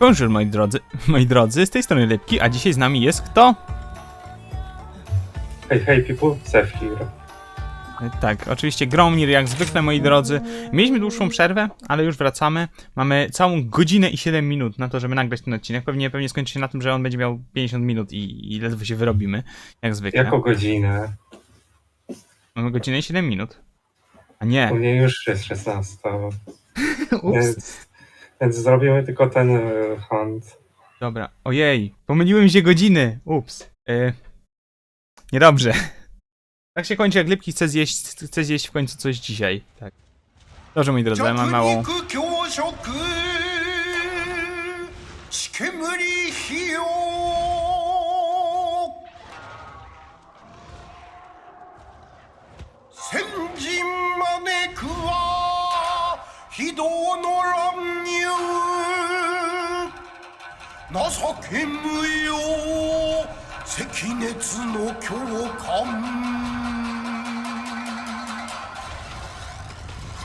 Bonjour moi drodzy, moi drodzy, z tej strony Lepki, a dzisiaj z nami jest kto? Hej, hej, people, Zephyr. E, Tak, oczywiście Gromnir jak zwykle moi drodzy. Mieliśmy dłuższą przerwę, ale już wracamy. Mamy całą godzinę i 7 minut na to, żeby nagrać ten odcinek. Pewnie, pewnie skończy się na tym, że on będzie miał 50 minut i, i ledwo się wyrobimy, jak zwykle. Jako godzinę. Mamy godzinę i 7 minut. A U nie, mnie już jest 16. ups. Więc, więc zrobimy tylko ten e, hunt. Dobra, ojej, pomyliłem się godziny, ups. E, niedobrze. Tak się kończy, jak Lepki chce zjeść, chce zjeść w końcu coś dzisiaj. Tak. Dobrze, moi drodzy, mam małą... 弱肉強食しけむり費用先人招くは非道の乱 情け無用。赤熱の強姦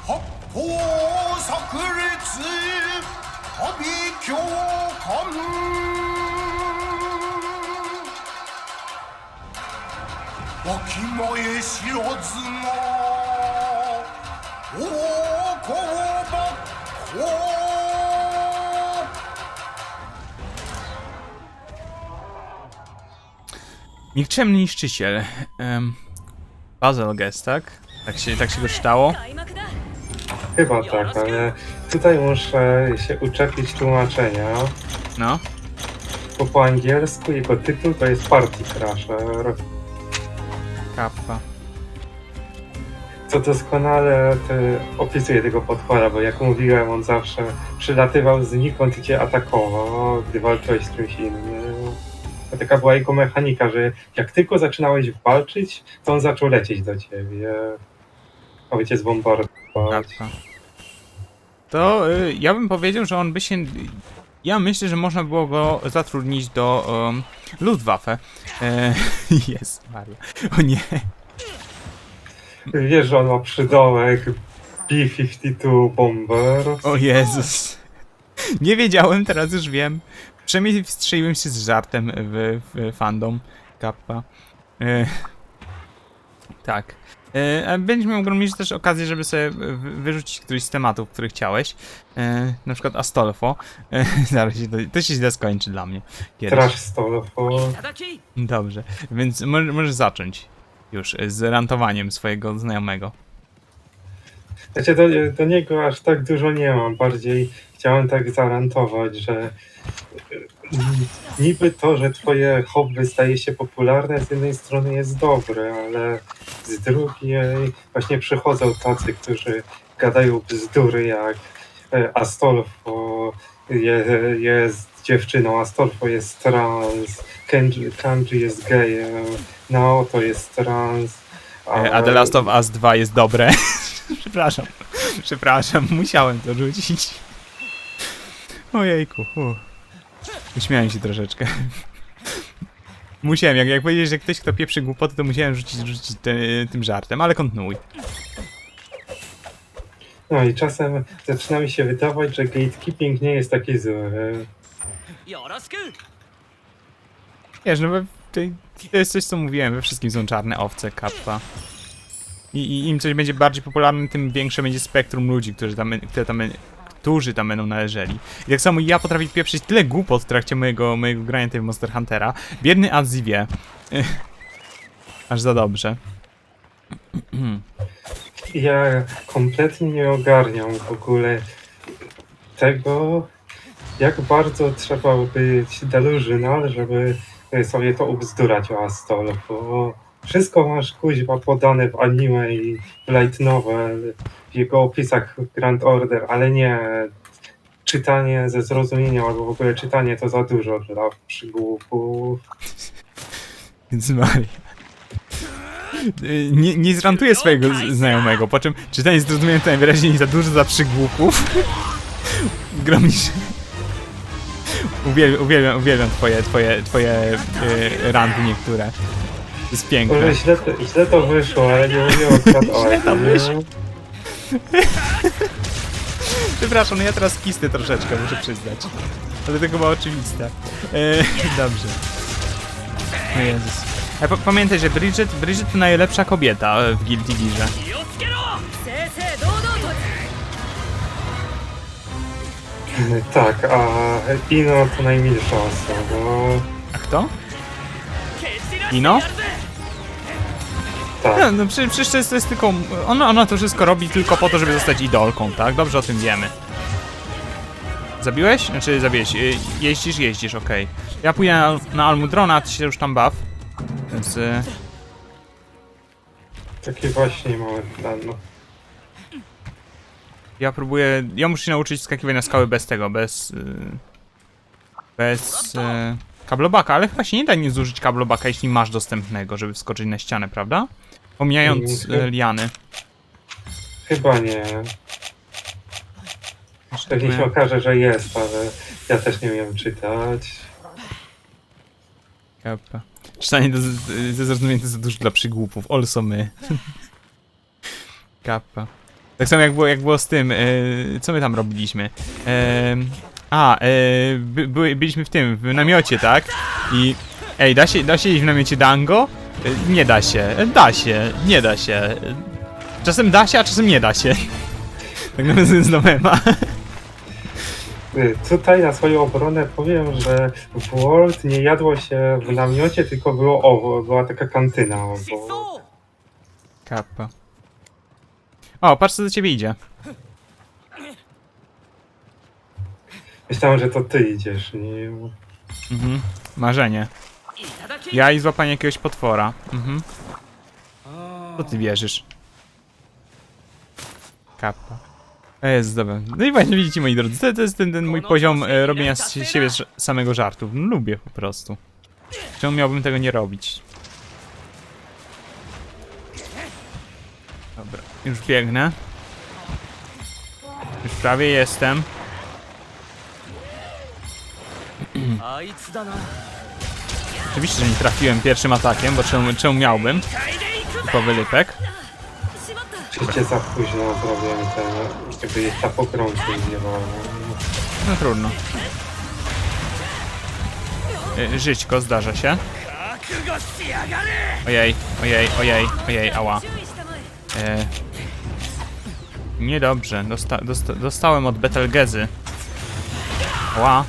八方炸裂阿鼻教官。わきまえ知らずが大こ Nikczemny niszczyciel. Um, Bazelgest, tak? Tak się, tak się go czytało? Chyba tak, ale tutaj muszę się uczepić tłumaczenia. No. Bo po angielsku jego tytuł to jest Party Crasher. Kappa. Co doskonale te, opisuje tego potwora, bo jak mówiłem, on zawsze przylatywał znikąd i cię atakował, gdy walczyłeś z czymś innym. To taka była jego mechanika, że jak tylko zaczynałeś walczyć, to on zaczął lecieć do ciebie, aby cię zbombardować. To y, ja bym powiedział, że on by się... Ja myślę, że można było go zatrudnić do um, Luftwaffe. E, jest, Maria. O nie. Wiesz, że on ma przydołek B-52 Bomber. O Jezus. Nie wiedziałem, teraz już wiem. Przynajmniej wstrzeliłem się z żartem w, w fandom Kappa. E, tak. E, będziesz miał mieć też okazję, żeby sobie wy- wyrzucić któryś z tematów, który chciałeś. E, na przykład Astolfo. E, zaraz się to, to się źle skończy dla mnie. Kiedyś. Trash Stolfo. Dobrze, więc może, możesz zacząć już z rantowaniem swojego znajomego. Znaczy do, do niego aż tak dużo nie mam. Bardziej chciałem tak zarantować, że mm, niby to, że twoje hobby staje się popularne, z jednej strony jest dobre, ale z drugiej właśnie przychodzą tacy, którzy gadają bzdury jak e, Astolfo je, jest dziewczyną, Astolfo jest trans, Kenji, Kanji jest gejem, Naoto jest trans. E, A The Last of Us 2 jest dobre. Przepraszam. Przepraszam, musiałem to rzucić. Ojejku, uh. Uśmiałem się troszeczkę. musiałem, jak, jak powiedzieć, że ktoś kto pieprzy głupoty, to musiałem rzucić, rzucić te, tym żartem, ale kontynuuj. No i czasem zaczyna mi się wydawać, że gatekeeping nie jest taki zły. Wiesz, no to jest coś, co mówiłem, we wszystkim są czarne owce, kappa. I, I, im coś będzie bardziej popularne, tym większe będzie spektrum ludzi, którzy tam, które tam którzy tam będą należeli. I tak samo ja potrafię pieprzyć tyle głupot w trakcie mojego, mojego grania tej Monster Huntera. Biedny Azji wie. Aż za dobrze. Ja kompletnie nie ogarniam w ogóle tego, jak bardzo trzeba być delusional, żeby sobie to ubzdurać o Astol, bo wszystko masz kuźwa podane w anime i light novel, w jego opisach Grand Order, ale nie czytanie ze zrozumieniem albo w ogóle czytanie to za dużo dla przygłupów. Więc Maria. Nie, nie zrantuję swojego znajomego, po czym czytanie z zrozumieniem to najwyraźniej za dużo za przygłupów. Gromisz. Uwielbiam, uwielbiam, uwielbiam twoje, twoje, twoje y, ranty niektóre. To jest piękne. Może źle to, źle to wyszło, ale nie mówię o Źle to tym. wyszło. Przepraszam, no ja teraz kisty troszeczkę, muszę przyznać. Ale to chyba oczywiste. E, dobrze. O Jezus. A pamiętaj, że Bridget, Bridget to najlepsza kobieta w Guilty Gearze. Tak, a Ino to najmilsza osoba. A kto? Ino? Tak. No, no przecież, przecież to jest, to jest tylko... Ona, ona to wszystko robi tylko po to, żeby zostać idolką, tak? Dobrze o tym wiemy. Zabiłeś? Znaczy zabiłeś. Y, jeździsz, jeździsz, okej. Okay. Ja pójdę na, na Almudrona, ty się już tam baw. Więc... Y... Taki właśnie moment na no. Ja próbuję... Ja muszę się nauczyć skakiwać na skały bez tego, bez... Y... Bez... Y kablobaka, ale chyba się nie da nie zużyć kablobaka, jeśli masz dostępnego, żeby wskoczyć na ścianę, prawda? Pomijając Mhm. y, liany. Chyba nie. Pewnie się okaże, że jest, ale ja też nie umiem czytać. Kapa. Czytanie z- ze zrozumieniem to za dużo dla przygłupów. Also my. Kappa. Tak samo jak było, jak było z tym, y, co my tam robiliśmy? Em, a, y, by, były, byliśmy w tym, w namiocie, tak? I ej, da się, da się iść w namiocie Dango? Y, nie da się, E, da się, nie da się. Czasem da się, a czasem nie da się. tak nawiązując do mema. Y, Tutaj na swoją obronę powiem, że w World nie jadło się w namiocie, tylko było owo, była taka kantyna obok. Kappa. O, patrz co do ciebie idzie. Myślałem, że to ty idziesz. Nie... Mhm. Marzenie. Ja i złapanie jakiegoś potwora. Mhm. Co ty wierzysz? Kappa. E, jest. No i właśnie widzicie moi drodzy, to, to jest ten, ten mój poziom e, robienia z siebie samego żartu. No, lubię po prostu. Czemu miałbym tego nie robić? Dobra, już biegnę. Już prawie jestem. Oczywiście, że nie trafiłem pierwszym atakiem, bo czemu, czemu miałbym? Typowy lypek. Przecież za późno zrobiłem ten, no, żeby jeszcze pokrący zjebałem. No. no trudno. Y, Żyćko, zdarza się. Ojej, ojej, ojej, ojej, ała. E, niedobrze, dosta dosta dostałem od Betelgezy. Ła.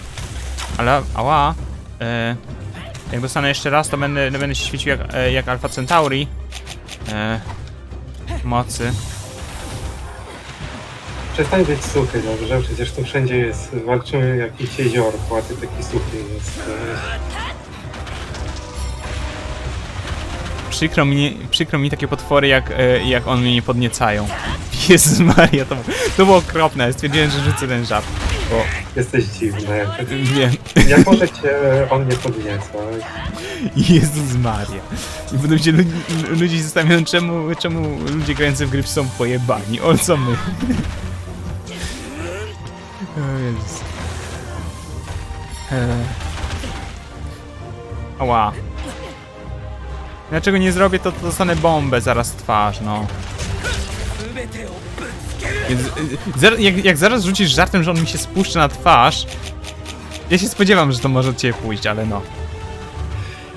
Ale, ała. E, jak dostanę jeszcze raz, to będę, będę się świecił jak, e, jak Alpha Centauri. E, mocy. Przestań być suchy, dobrze? Przecież tu wszędzie jest, walczymy jakieś jeziorko, a ty taki suchy jest. Przykro mi, przykro mi takie potwory, jak, e, jak on mnie nie podniecają. Jezus Maria, to, to było okropne. Stwierdziłem, że rzucę ten żart. Bo Jesteś dziwny. wiem. Jak może cię on nie podniecać? Jezus Maria. I potem się ludzi, ludzie się zastanawiają, czemu, czemu ludzie grający w gry są pojebani. O co my? O Jezus. Eee. Ała. Dlaczego nie zrobię, to, to dostanę bombę zaraz w twarz, no. 全てをぶつける Więc, y, zar- jak, jak zaraz rzucisz żartem, że on mi się spuszcza na twarz, ja się spodziewam, że to może od ciebie pójść, ale no.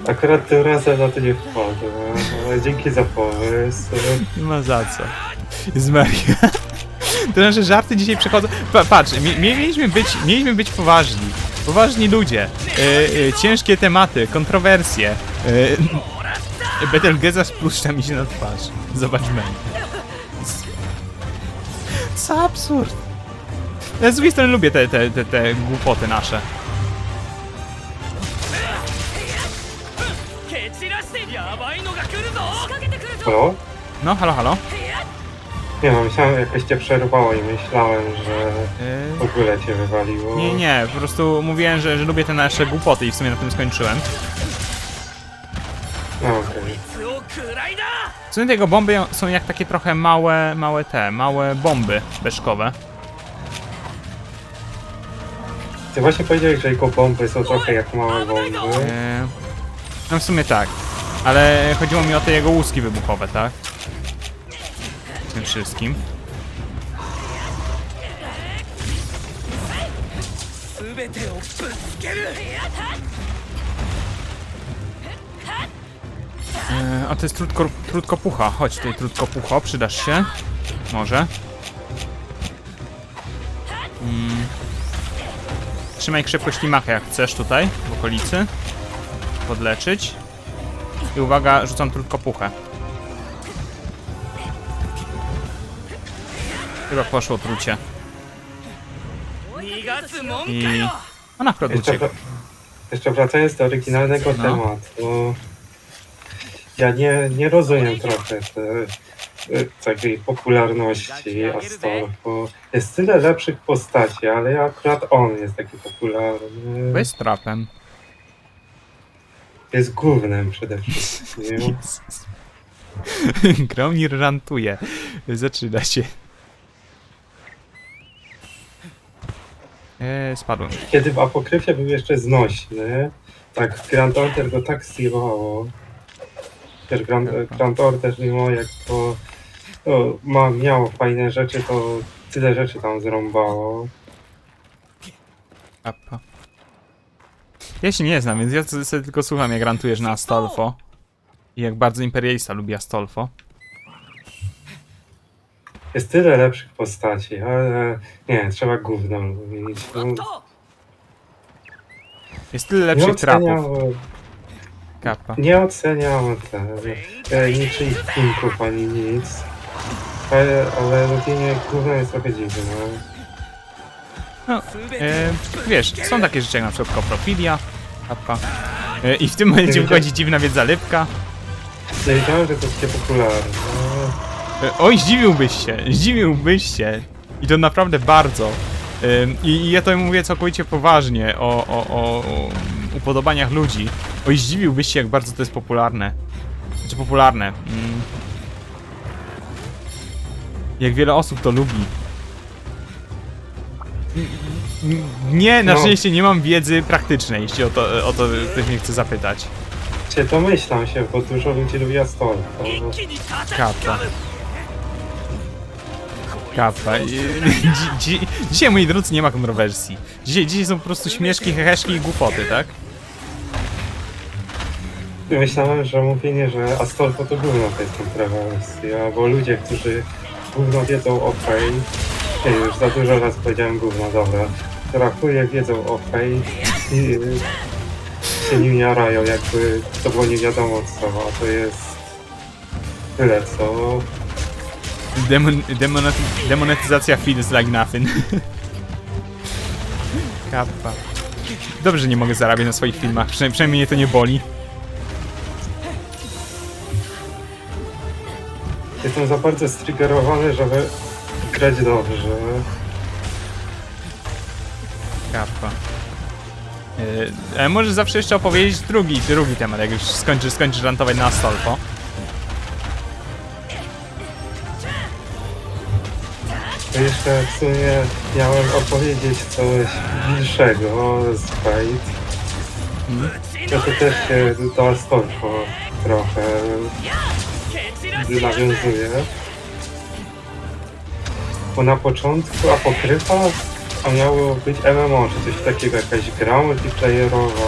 Akurat tym razem na to nie wchodzę, ale dzięki za pomysł. Ma za co. Maria. To nasze żarty dzisiaj przechodzą. Pa, patrz, mi, mi- mieliśmy, być, mieliśmy być poważni. Poważni ludzie. E, e, ciężkie tematy, kontrowersje. E, Betelgeza spuszcza mi się na twarz. Zobaczmy. Co absurd. Z drugiej strony lubię te, te, te, te głupoty nasze. Halo? No, halo, halo. Nie no, myślałem, jakoś cię przerwało i myślałem, że yy. w ogóle cię wywaliło. Nie, nie, po prostu mówiłem, że, że lubię te nasze głupoty i w sumie na tym skończyłem. Sumie tego bomby są jak takie trochę małe, małe te, małe bomby beszkowe. Ty właśnie powiedziałeś, że jego bomby są trochę jak małe bomby. Eee, no w sumie tak. Ale chodziło mi o te jego łuski wybuchowe, tak? W tym wszystkim. E, a to jest trudko, trudkopucha. Chodź tutaj, trudkopucho, przydasz się. Może. Mm. Trzymaj krzepko ślimaka jak chcesz tutaj, w okolicy. Podleczyć. I uwaga, rzucam trudkopuchę. Chyba poszło trucie. I... A na uciekł. Jeszcze, wracając do oryginalnego no. tematu. Ja nie, nie rozumiem trochę te, e, takiej popularności Astolfo. Jest tyle lepszych postaci, ale akurat on jest taki popularny. Weź trapem. Jest głównym przede wszystkim. Gromir rantuje. Zaczyna się. Eee, spadłem. Kiedy w Apokryfie był jeszcze znośny, tak Grand Order go tak zjebało też Grand, Grand Order, mimo jak to, to ma, miało fajne rzeczy, to tyle rzeczy tam zrąbało. Apa. Ja się nie znam, więc ja sobie tylko słucham, jak rantujesz na Astolfo. I jak bardzo imperialista lubi Astolfo. Jest tyle lepszych postaci, ale nie, trzeba gówno lubić. No Jest tyle lepszych trapów. Kappa. nie oceniam te, e, niczyich kinków ani nic. Ale, ale lubienie gówna jest trochę dziwne. No, e, wiesz, są takie rzeczy jak na przykład koprofilia. Kappa. E, I w tym momencie wchodzi dziwna wiedza lepka. Nie wiedziałem, że to takie popularne. E, Oj, zdziwiłbyś się, zdziwiłbyś się. I to naprawdę bardzo. Ym, I, I ja to mówię całkowicie poważnie o, o, o, o upodobaniach ludzi. Oj, zdziwiłbyś się, jak bardzo to jest popularne. Znaczy popularne. Mm. Jak wiele osób to lubi. Nie, na No. szczęście nie mam wiedzy praktycznej, jeśli o to, o to ktoś mnie chce zapytać. Cię domyślam się, bo dużo ludzi lubi Astory. To, Kappa. Kappa. Dzi dzi dzisiaj, moi drodzy, nie ma kontrowersji. Dzisiaj, dzisiaj są po prostu śmieszki, heheszki i głupoty, tak? Myślałem, że mówienie, że Astolfo to gówno to jest kontrowersja, bo ludzie, którzy gówno wiedzą o Fej, nie, już za dużo raz powiedziałem gówno, dobra, rachuje wiedzą o Fej i się nim jarają, jakby to było nie wiadomo co, a to jest tyle co Demon demonety demonetyzacja feels like nothing. Kappa. Dobrze, że nie mogę zarabiać na swoich filmach, przynajmniej, przynajmniej mnie to nie boli. jestem za bardzo striggerowany, żeby grać dobrze. Kappa. Yy, e, możesz zawsze jeszcze opowiedzieć drugi, drugi temat, jak już skończysz, skończysz rantować na Astolfo. Jeszcze w sumie miałem opowiedzieć coś bliższego z Fate. Ja to też się do Astolfo trochę nawiązuje. Bo na początku apokryfa, a miało być MMO, czy coś takiego, jakaś gra multiplayerowa.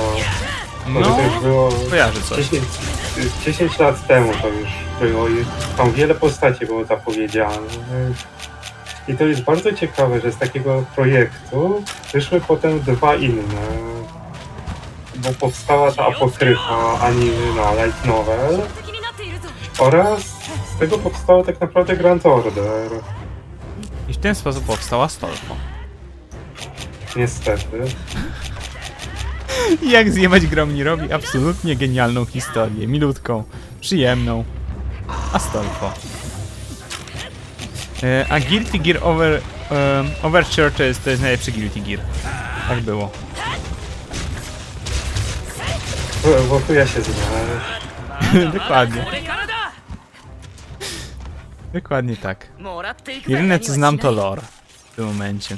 No, to już było kojarzy coś. 10, 10 lat temu to już było i tam wiele postaci było zapowiedziane. I to jest bardzo ciekawe, że z takiego projektu wyszły potem dwa inne. Bo powstała ta apokryfa anime na light novel, oraz z tego powstało tak naprawdę Grand Order. I w ten sposób powstała Astolfo. Niestety. Jak zjebać Gromnirowi absolutnie genialną historię, milutką, przyjemną. Astolfo. E, a Guilty Gear Over, um, Overture to jest, to jest najlepszy Guilty Gear. Tak było. Bo- Bo tu ja się znałem. Dokładnie. これからだ Dokładnie tak. Jedyne co znam to lore w tym momencie.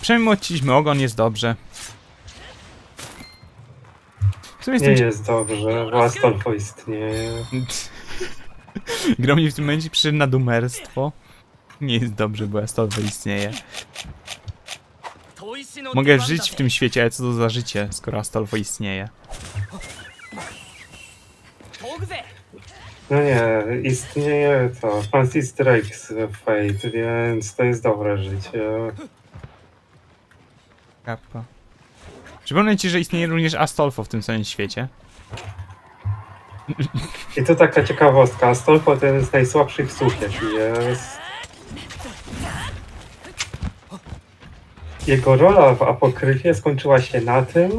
Przynajmniej ogon, jest dobrze. W sumie Nie jest dobrze, bo Astolfo istnieje. Grom w tym momencie przyszedł na dumerstwo. Nie jest dobrze, bo Astolfo istnieje. Mogę żyć w tym świecie, ale co to za życie, skoro Astolfo istnieje? No nie, istnieje to Fancy Strikes Fate, więc to jest dobre życie. Kapko. Przypomnę ci, że istnieje również Astolfo w tym samym świecie. I to taka ciekawostka, Astolfo to jeden z najsłabszych słów, jaki jest. Jego rola w Apokryfie skończyła się na tym,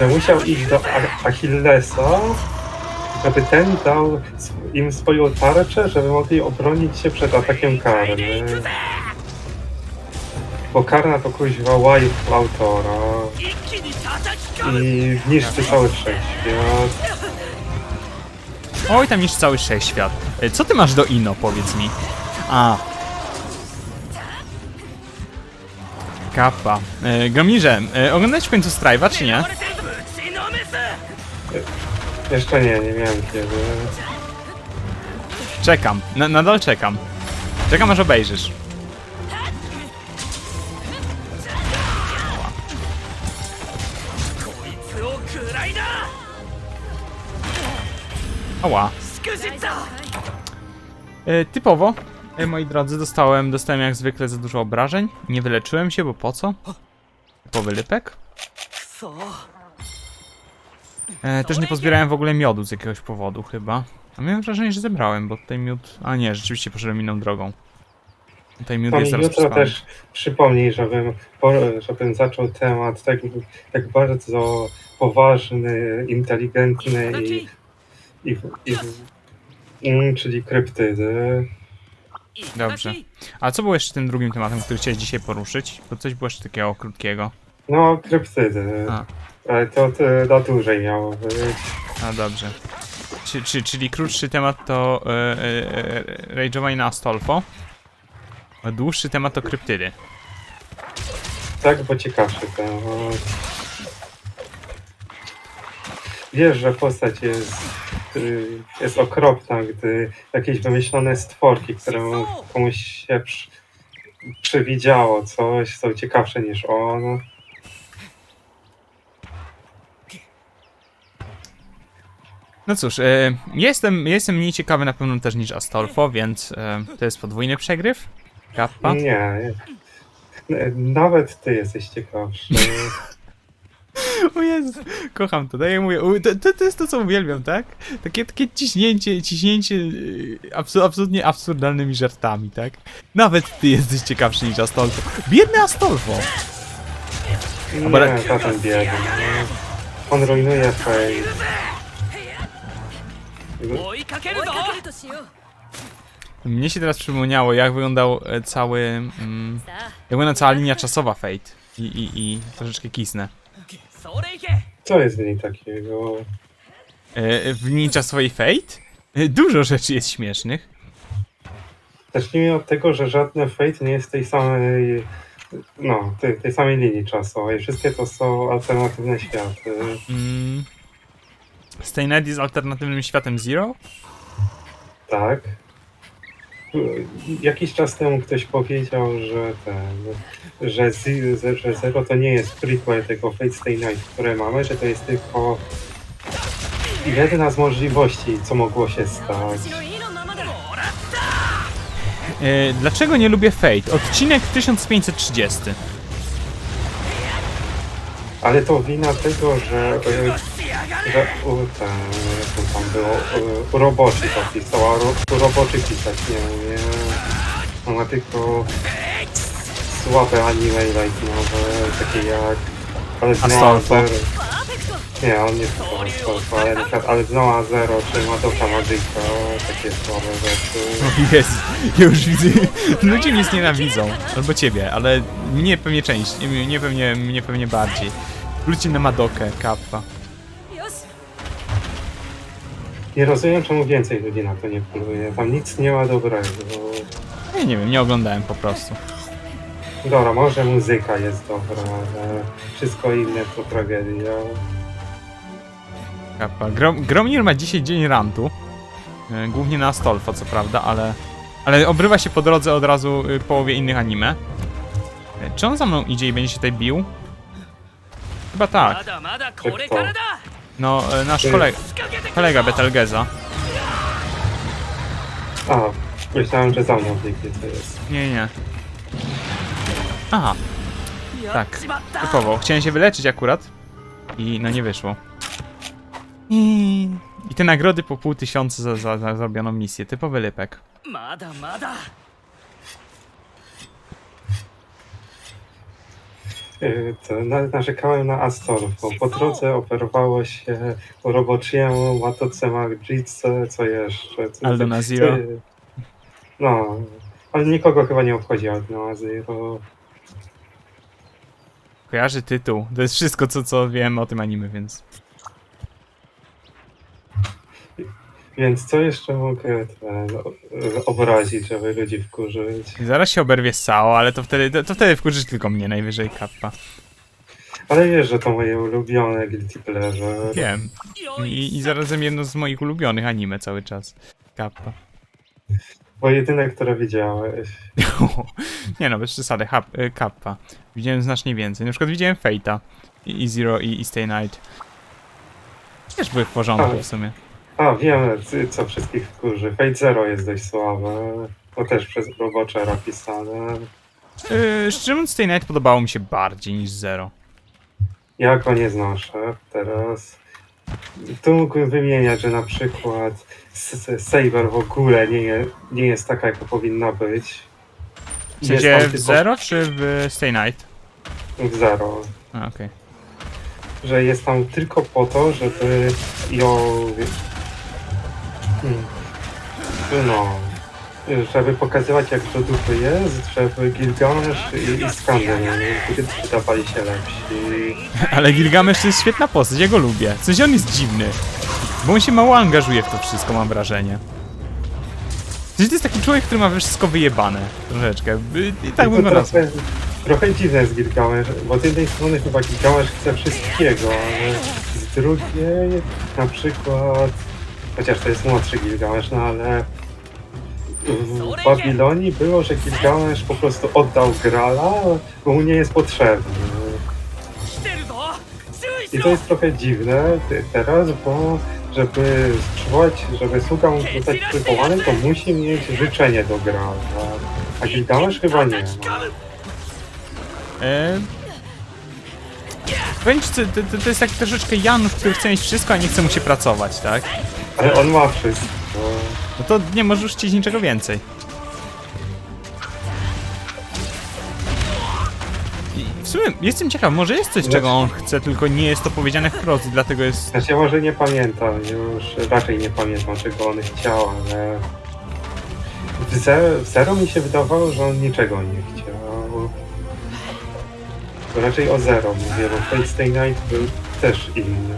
że musiał iść do Achillesa, żeby ten dał im swoją tarczę, żeby mogli obronić się przed atakiem Karny. Bo Karna to kuźwa wife autora i niszczy cały wszechświat. Oj, tam niszczy cały wszechświat. E, co ty masz do Ino, powiedz mi? A, Kappa. E, Gomirze, e, oglądać w końcu Strive'a, czy nie? Jeszcze nie, nie wiem kiedy. Czekam, nadal czekam. Czekam aż obejrzysz. Ała. E, typowo, moi drodzy, dostałem, dostałem jak zwykle za dużo obrażeń. Nie wyleczyłem się, bo po co? Typowy lypek. くそ E, też nie pozbierałem w ogóle miodu z jakiegoś powodu chyba. A miałem wrażenie, że zebrałem, bo tutaj miód... A nie, rzeczywiście poszedłem inną drogą. Tutaj miód jest jutro rozpuszczony. też przypomnij, żebym, po- żebym zaczął temat tak, tak bardzo poważny, inteligentny i, i, i, mm, czyli kryptydy. Dobrze. A co było jeszcze tym drugim tematem, który chciałeś dzisiaj poruszyć? Bo coś było jeszcze takiego krótkiego. No, kryptydy. A. Ale to, to na dłużej miało być. A dobrze. Czy, czy, czyli krótszy temat to e, e, e rage'owanie na Astolfo, a dłuższy temat to kryptydy. Tak, bo ciekawszy ten. Bo... Wiesz, że postać jest y, jest okropna, gdy jakieś wymyślone stworki, które komuś się przy, przewidziało coś, są ciekawsze niż on. No cóż, e, jestem, jestem mniej ciekawy na pewno też niż Astolfo, więc e, to jest podwójny przegryw. Kappa. Nie. Nawet ty jesteś ciekawszy. O Jezu, kocham to, tak daję. To, to, to jest to, co uwielbiam, tak? Takie, takie ciśnięcie, ciśnięcie y, absu, absolutnie absurdalnymi żartami, tak? Nawet ty jesteś ciekawszy niż Astolfo. Biedny Astolfo! Nie, Abra... zatem biedny. On rujnuje fej. Mnie się teraz przypomniało, jak wyglądał e, cały... Mm, jak wygląda cała linia czasowa Fate. I, i, i troszeczkę kisnę. Co jest w niej takiego? E, wlicza swojej fate? E, dużo rzeczy jest śmiesznych. Zacznijmy od tego, że żadne Fate nie jest tej samej, no, tej, tej samej linii czasowej. Wszystkie to są alternatywne światy. Mm. Stay Night jest alternatywnym światem Zero? Tak. Jakiś czas temu ktoś powiedział, że ten, że, Z- że Zero to nie jest prequel tego Fate Stay Night, które mamy, że to jest tylko jedna z możliwości, co mogło się stać. E, dlaczego nie lubię Fate? Odcinek 1530. Ale to wina tego, że, e, że u, ten, tam było, u, u roboczy to pisał, a ro, u roboczy pisać nie umie. On ma tylko słabe anime lightowe, takie jak... Ale Astolfo. Nie, on nie Astolfo, ale na przykład ale Znoa Zero czy Madoka Magica, takie słabe rzeczy. Jest, już widzę. Ludzie mnie nienawidzą. Albo ciebie, ale mnie pewnie część, mnie pewnie, mnie pewnie bardziej. Wróćcie na Madokę, kappa. Nie rozumiem, czemu więcej ludzi na to nie poluje. Tam nic nie ma dobrego. Ja nie wiem, nie oglądałem po prostu. Dobra, może muzyka jest dobra, ale wszystko inne to tragedia. Kappa. Grom, Gromir ma dzisiaj dzień rantu. E, głównie na Astolfa, co prawda, ale... Ale obrywa się po drodze od razu y, połowie innych anime. E, czy on za mną idzie i będzie się tutaj bił? Chyba tak. tak, tak. No, e, nasz kolega, kolega Betelgeza. A, myślałem, że za mną jest. Nie, nie. Aha. Tak, typowo. Chciałem się wyleczyć akurat. I no nie wyszło. I, I te nagrody po pół tysiąca za, za, za zrobioną misję. Typowy lepek. Mada, mada. Y, to, narzekałem na Astor, bo po drodze oferowało się roboczyjemu, matoce Magicce, co jeszcze. Co, Aldo na Zero. No, ale nikogo chyba nie obchodzi Aldo na Zero. Kojarzy tytuł. To jest wszystko, co, co wiem o tym anime, więc. Więc co jeszcze mogę o- obrazić, żeby ludzi wkurzyć? Zaraz się oberwie Sao, ale to wtedy, to, to wtedy wkurzysz tylko mnie, najwyżej kappa. Ale wiesz, że to moje ulubione Guilty Pleasure. Wiem. I, I zarazem jedno z moich ulubionych anime cały czas. Kappa. Bo jedyne, które widziałeś. Nie no, bez przesady, hap, y, kappa. Widziałem znacznie więcej. Na przykład widziałem Fate'a. I, i Zero, i, i Stay Night. Też były w porządku Ale- w sumie. A, wiem, c- co wszystkich wkurzy. Fate Zero jest dość słabe. To też przez Robochera pisane. Yy, szczerze mówiąc, Stay Night podobało mi się bardziej niż Zero. Ja go nie znoszę teraz. Tu mógłbym wymieniać, że na przykład S- S- Saber w ogóle nie, je, nie jest taka, jaka powinna być. W sensie w tylko- Zero czy w Stay Night? W Zero. A, okej. Że jest tam tylko po to, żeby ją... Hmm. No... Żeby pokazywać, jak do dupy jest, żeby Gilgamesz i, i Skander wydawali się lepsi. Ale Gilgamesz to jest świetna postać, ja go lubię. W sensie on jest dziwny. Bo on się mało angażuje w to wszystko, mam wrażenie. W sensie to jest taki człowiek, który ma wszystko wyjebane. Troszeczkę. I tak bym go nazwał. trochę dziwne jest Gilgamesz, bo z jednej strony chyba Gilgamesz chce wszystkiego, ale z drugiej na przykład, Chociaż to jest młodszy Gilgamesz, no ale w Babilonii było, że Gilgamesz po prostu oddał Grala, bo mu nie jest potrzebny. I to jest trochę dziwne teraz, bo żeby spróbować, żeby sługa mógł zostać przywołany, to musi mieć życzenie do Grala. A Gilgamesz chyba nie ma. E... Wręcz to, to, to jest jak troszeczkę Janów, który chce mieć wszystko, a nie chce mu się pracować, tak? Ale on ma wszystko. No to nie możesz chcieć niczego więcej. I w sumie jestem ciekaw, może jest coś, czego on chce, tylko nie jest to powiedziane wprost dlatego jest... Znaczy ja może nie pamiętam już, raczej nie pamiętam czego on chciał, ale w Zero, w Zero mi się wydawało, że on niczego nie chciał. Raczej o Zero mówię, bo Fate Stay Night był też inny.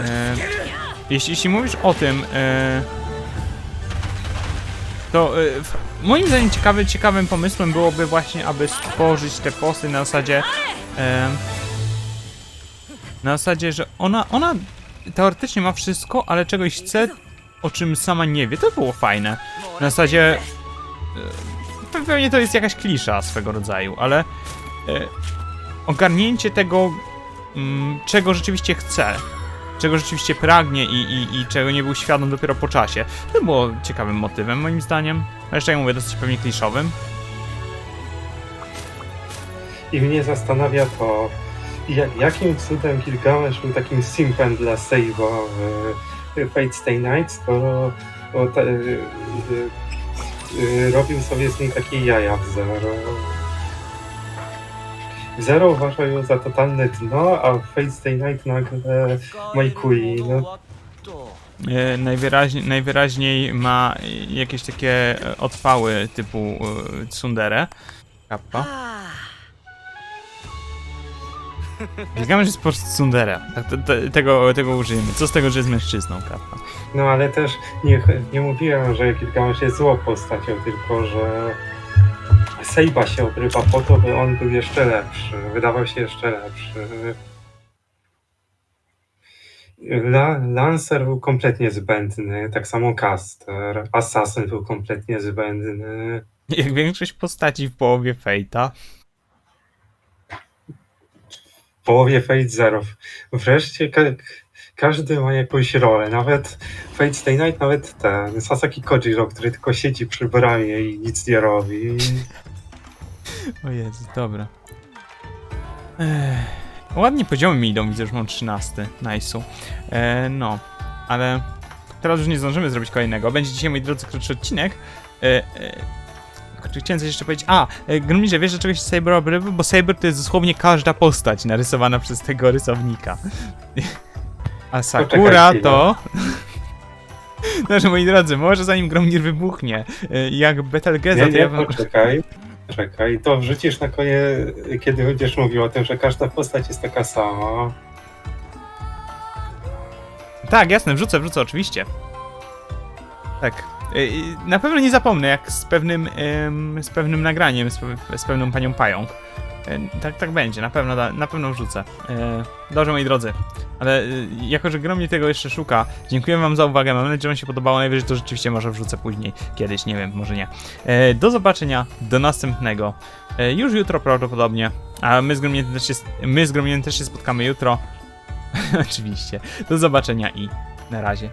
E, jeśli, jeśli mówisz o tym, e, to e, w, moim zdaniem ciekawy, ciekawym pomysłem byłoby właśnie, aby stworzyć te posty na zasadzie e, na zasadzie, że ona, ona teoretycznie ma wszystko, ale czegoś chce, o czym sama nie wie. To było fajne. Na zasadzie e, pewnie to jest jakaś klisza swego rodzaju, ale e, ogarnięcie tego czego rzeczywiście chce, czego rzeczywiście pragnie i, i, i czego nie był świadom dopiero po czasie. To było ciekawym motywem moim zdaniem. A jeszcze jak mówię, dosyć pewnie kliszowym. I mnie zastanawia to, jak, jakim cudem Gilgamesz był takim simpem dla Save'a w Fate Stay Night, skoro y, y, y, robił sobie z niej takie jaja w Zero. Zero uważa ją za totalne dno, a Wednesday Night nagle majkuje. No. E, najwyraźniej, najwyraźniej ma jakieś takie e, odpały typu e, tsundere. Kappa. Biegamy, że jest po prostu tsundere. Tego, tego użyjemy. Co z tego, że jest mężczyzną, Kappa? No ale też nie, nie mówiłem, że Gilgamesh jest złą postacią, tylko że Sejba się obrywa po to, by on był jeszcze lepszy, wydawał się jeszcze lepszy. La, Lancer był kompletnie zbędny, tak samo Caster. Assassin był kompletnie zbędny. Jak większość postaci w połowie Fate'a. W połowie Fate Zero. Wreszcie ka każdy ma jakąś rolę, nawet Fate Stay Night, nawet ten Sasaki Kojiro, który tylko siedzi przy bramie i nic nie robi. O Jezu, dobra. Ech, ładnie poziomy mi idą, widzę, że mam 13. Nice'u. E, no, ale teraz już nie zdążymy zrobić kolejnego. Będzie dzisiaj, moi drodzy, krótszy odcinek. E, e, kurczę, chciałem coś jeszcze powiedzieć. A, e, wiesz, dlaczego się Saber obrywa? Bo Saber to jest dosłownie każda postać narysowana przez tego rysownika. A Sakura to... Znaczy, moi drodzy, może zanim Gromir wybuchnie, e, jak Betelgeza, Nie, to ja wam... poczekaj. Czekaj, to wrzucisz na koniec, kiedy będziesz mówił o tym, że każda postać jest taka sama. Tak, jasne, wrzucę, wrzucę, oczywiście. Tak. Y, y, Na pewno nie zapomnę, jak z pewnym, ym, z pewnym nagraniem, z, pe- z pewną panią pająk. Y, Tak, tak będzie, na pewno, na pewno wrzucę. Y, Dobrze, moi drodzy. Ale y, jako, że grom tego jeszcze szuka, dziękuję wam za uwagę, mam nadzieję, że wam się podobało. Najwyżej to rzeczywiście może wrzucę później, kiedyś, nie wiem, może nie. Do zobaczenia, do następnego. Już jutro prawdopodobnie. A my z Gromiem też się, my z też się spotkamy jutro. Oczywiście. Do zobaczenia i na razie.